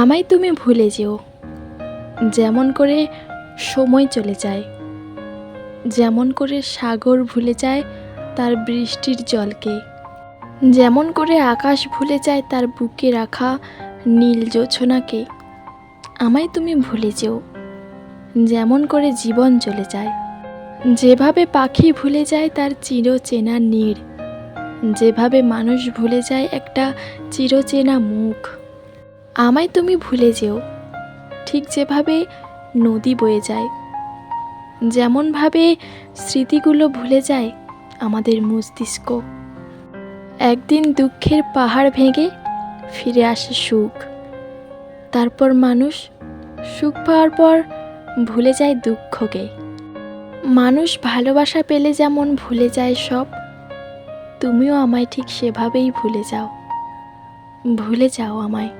আমায় তুমি ভুলে যেও। যেমন করে সময় চলে যায়, যেমন করে সাগর ভুলে যায় তার বৃষ্টির জলকে, যেমন করে আকাশ ভুলে যায় তার বুকে রাখা নীল জোছনাকে, আমায় তুমি ভুলে যেও। যেমন করে জীবন চলে যায়, যেভাবে পাখি ভুলে যায় তার চিরচেনা নীড়, যেভাবে মানুষ ভুলে যায় একটা চিরচেনা মুখ। আমায় তুমি ভুলে যেও। ঠিক যেভাবে নদী বয়ে যায়, যেমনভাবে স্মৃতিগুলো ভুলে যায় আমাদের মস্তিষ্ক। একদিন দুঃখের পাহাড় ভেঙে ফিরে আসে সুখ। তারপর মানুষ সুখ পাওয়ার পর ভুলে যায় দুঃখকে। মানুষ ভালোবাসা পেলে যেমন ভুলে যায় সব, তুমিও আমায় ঠিক সেভাবেই ভুলে যাও। ভুলে যাও আমায়।